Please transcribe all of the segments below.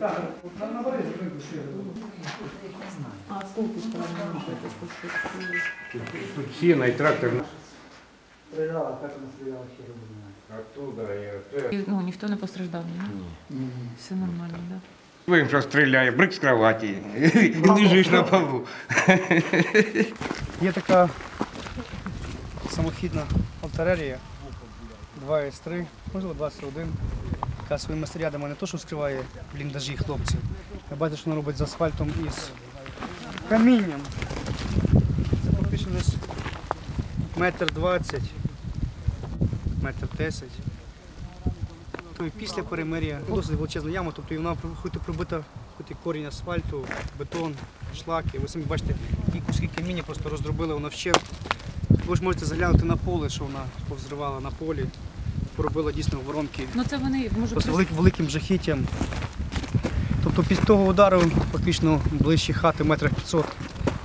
Так, на, на борезі. А что Тут сіна і трактор. Стріляла, як вона стріляла, ще. Оттуда я. Ну, ніхто не постраждав, ні? Все нормально, да? Він що стріляє, брик з кроваті. І лежиш на полу. Є така самохідна артилерія 2 с 3 можливо 21, яка своїми снарядами не то, що скриває бліндажі хлопців. Ви бачите, що вона робить з асфальтом і з камінням. Це фактично десь метр двадцять, метр десять. То і після перемир'я досить величезна яма, тобто вона хоч пробита, хоч і корінь асфальту, бетон, шлаки. Ви самі бачите, ті куски каміння просто роздробили вона вщент. Ви ж можете заглянути на поле, що вона повзривала на полі, поробила дійсно воронки Ну це вони, може, просто прис- велик, великим жахіттям. Тобто після того удару фактично ближчі хати метрах 500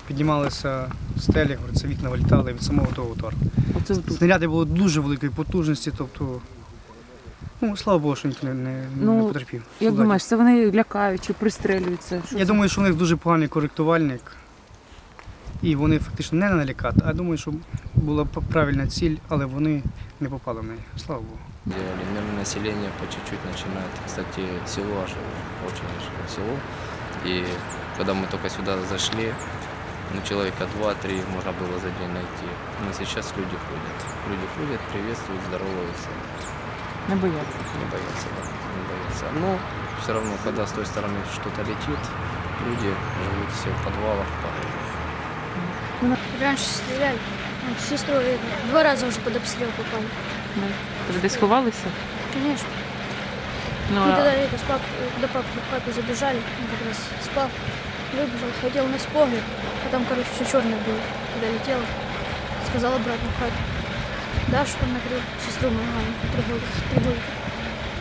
піднімалися стелі, говориться, вікна вилітали від самого того удару. оце. Снаряди були дуже великої потужності, тобто, ну, слава Богу, що ніхто не, не, Ну, не потерпів. Як думаєш, це вони лякають чи пристрелюються? Що Я це? думаю, що у них дуже поганий коректувальник. І вони фактично не налякати, а думаю, що була п- правильна ціль, але вони не попали в неї. Слава Богу. Делали. Мирное население по чуть-чуть начинает. Кстати, село аж очень жилое село. И когда мы только сюда зашли, ну, человека два-три можно было за день найти. Но сейчас люди ходят. Люди ходят, приветствуют, здороваются. Не бояться. Не боятся, да, не боятся. Но все равно, когда с той стороны что-то летит, люди живут все в подвалах, в погребах. Раньше стреляли. Ну, с сестрой два раза уже под обстрел попали. Да. Ви десь ховалися? Конечно. Ну, Мы а тогда это, с пап, до папы в хату забежали, он как раз спал, выбежал, хотел на погреб, а там, короче, все черное было, когда летело. Сказал обратно в хату. Да, что там накрыл сестру мою маленькую, три года, три годика.